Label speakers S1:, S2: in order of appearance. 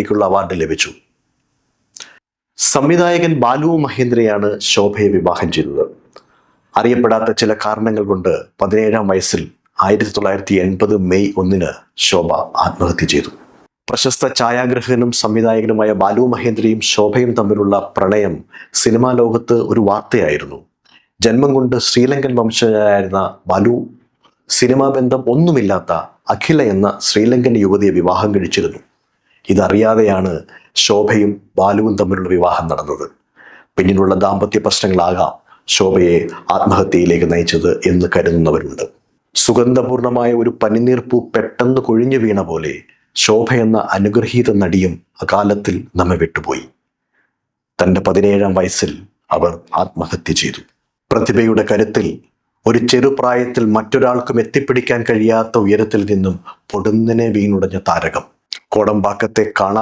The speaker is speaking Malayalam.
S1: നടിക്കുള്ള അവാർഡ് ലഭിച്ചു. സംവിധായകൻ ബാലു മഹേന്ദ്രയാണ് ശോഭയെ വിവാഹം ചെയ്തത്. അറിയപ്പെടാത്ത ചില കാരണങ്ങൾ കൊണ്ട് പതിനേഴാം വയസ്സിൽ ആയിരത്തി തൊള്ളായിരത്തി എൺപത് മെയ് ഒന്നിന് ശോഭ ആത്മഹത്യ ചെയ്തു. പ്രശസ്ത ഛായാഗ്രഹകനും സംവിധായകനുമായ ബാലു മഹേന്ദ്രയും ശോഭയും തമ്മിലുള്ള പ്രണയം സിനിമാ ലോകത്ത് ഒരു വാർത്തയായിരുന്നു. ജന്മം കൊണ്ട് ശ്രീലങ്കൻ വംശജനായിരുന്ന ബാലു സിനിമാ ബന്ധം ഒന്നുമില്ലാത്ത അഖില എന്ന ശ്രീലങ്കൻ യുവതിയെ വിവാഹം കഴിച്ചിരുന്നു. ഇതറിയാതെയാണ് ശോഭയും ബാലുവും തമ്മിലുള്ള വിവാഹം നടന്നത്. പിന്നീടുള്ള ദാമ്പത്യ പ്രശ്നങ്ങളാകാം ശോഭയെ ആത്മഹത്യയിലേക്ക് നയിച്ചത് എന്ന് കരുതുന്നവരുണ്ട്. സുഗന്ധപൂർണമായ ഒരു പനിനീർപ്പൂ പെട്ടെന്ന് കൊഴിഞ്ഞു വീണ പോലെ ശോഭ എന്ന അനുഗ്രഹീത നടിയും അകാലത്തിൽ നമ്മെ വിട്ടുപോയി. തന്റെ പതിനേഴാം വയസ്സിൽ അവർ ആത്മഹത്യ ചെയ്തു. പ്രതിഭയുടെ കരുത്തിൽ ഒരു ചെറുപ്രായത്തിൽ മറ്റൊരാൾക്കും എത്തിപ്പിടിക്കാൻ കഴിയാത്ത ഉയരത്തിൽ നിന്നും പൊടുന്നനെ വീണുടഞ്ഞ താരകം. கோடம்பாக்கத்தை காணா